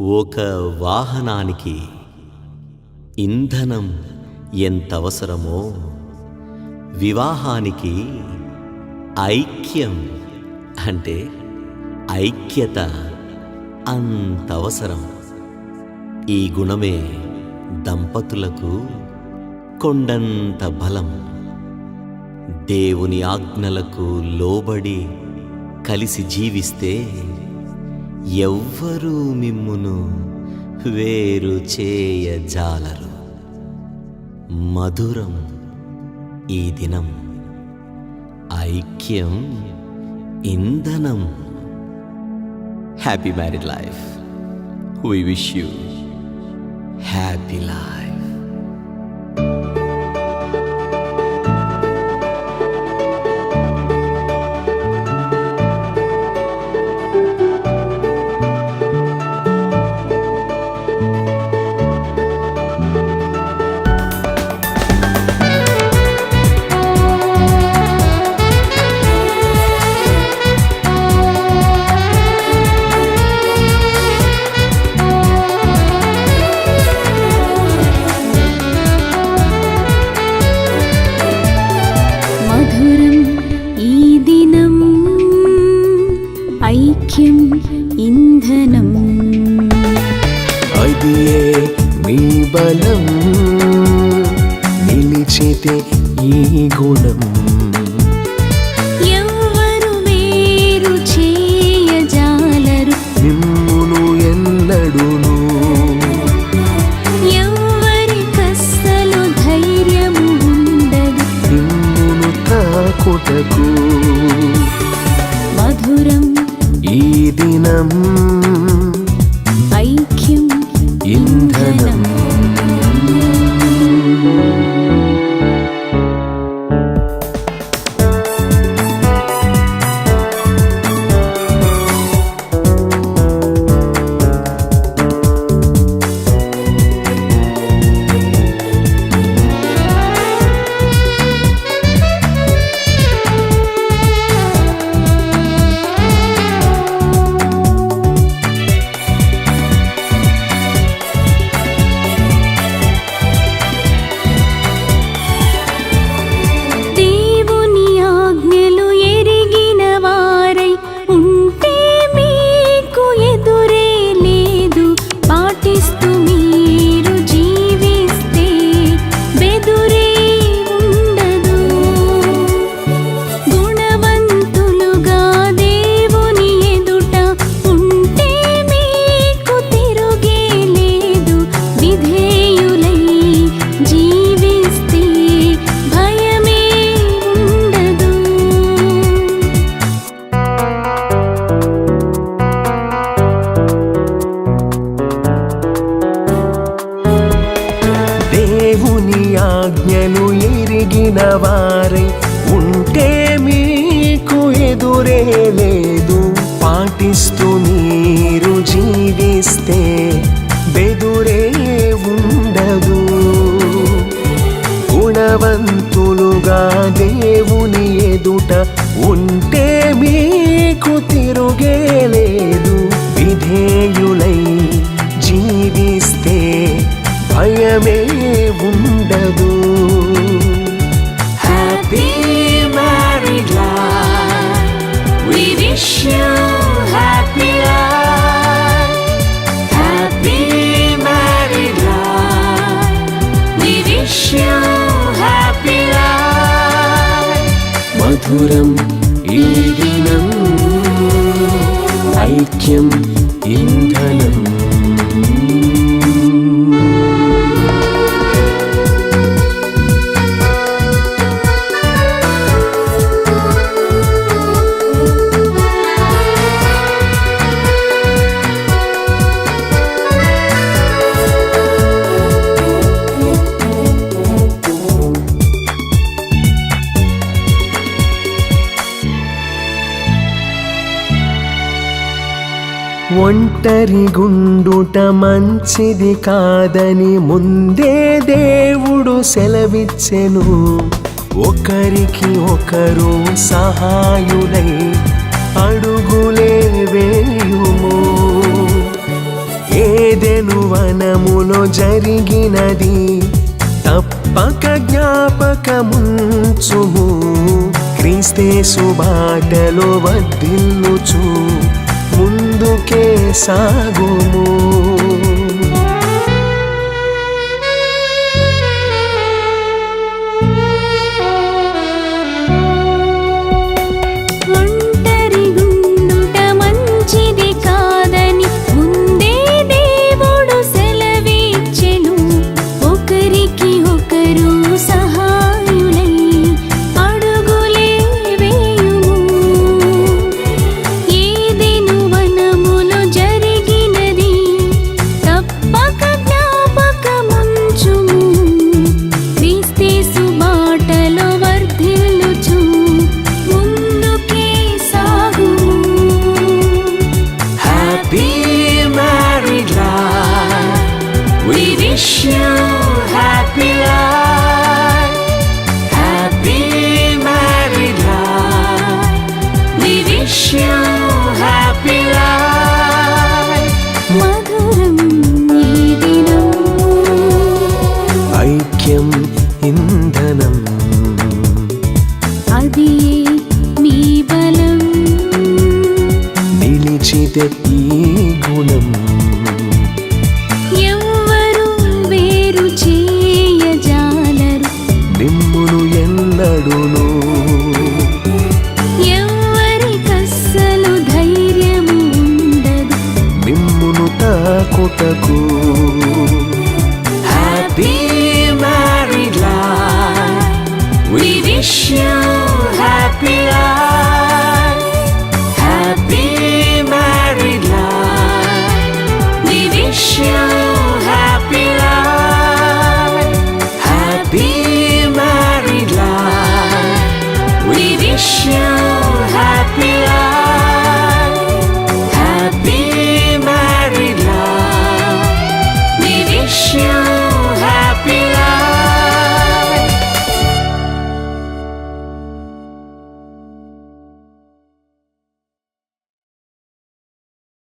ఒక వాహనానికి ఇంధనం ఎంతవసరమో వివాహానికి ఐక్యం అంటే ఐక్యత అంతవసరం. ఈ గుణమే దంపతులకు కొండంత బలం. దేవుని ఆజ్ఞలకు లోబడి కలిసి జీవిస్తే ఎవ్వరూ మిమ్మును వేరు చేయజాలరు మధురం ఈ దినం. ఐక్యం ఇంధనం. Happy married life we wish you happy life ఇంధనం అదియే మీ బలం. నిలిచితే ఈ గుణం. ఎవ్వరు వేరు చేయజాలరు. మిమ్మును ఎన్నడును. ఎవ్వరి కస్సలు ధైర్యము ఉండదు. మిమ్మును తాకుటకు. మధురం ఈ దినం ఐక్యం ఇంధనం. వారై ఉంటే మీకు ఎదురే లేదు. మధురం ఈ దినం ఐక్యం ఇంధనం ఒంటరి గుండుట మంచిది కాదని ముందే దేవుడు సెలవిచ్చెను. ఒకరికి ఒకరు సహాయులై అడుగులే వేయుము. ఏదెను వనములో జరిగినది తప్పక జ్ఞాపకముంచుము. క్రీస్తే సుబాటలో వదిల్లుచు ముందుకే సాగుము. Wish you happy life.